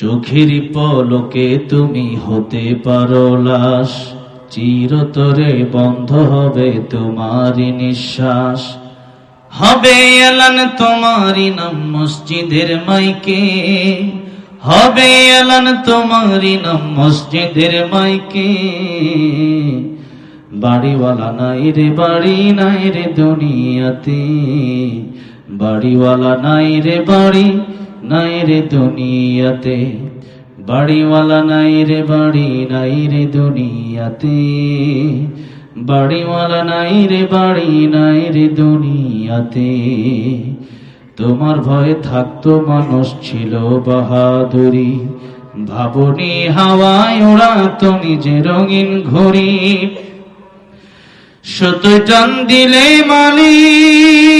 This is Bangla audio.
চোখের পলকে তুমি হতে পারো লাশ, চিরতরে বন্ধ হবে তোমারই নিঃশ্বাস। হবে এলান তোমারই নাম মসজিদের মাইকে, হবে এলান তোমারই নাম মসজিদের মাইকে। বাড়িওয়ালা নাই রে, বাড়ি নাই রে দুনিয়াতে, বাড়িওয়ালা নাই রে, বাড়ি নাই রে দুনিয়াতে, বাড়িওয়ালা নাই রে, বাড়ি নাই রে দুনিয়াতে। বাড়িওয়ালা নাই রে, বাড়ি নাই রে দুনিয়াতে। তোমার ভয়ে থাকতো মানুষ ছিল বাহাদুরি। ভাবনি হাওয়ায় ওড়াতো নিজে রঙিন ঘড়ি। সতই টান দিলে মালিক।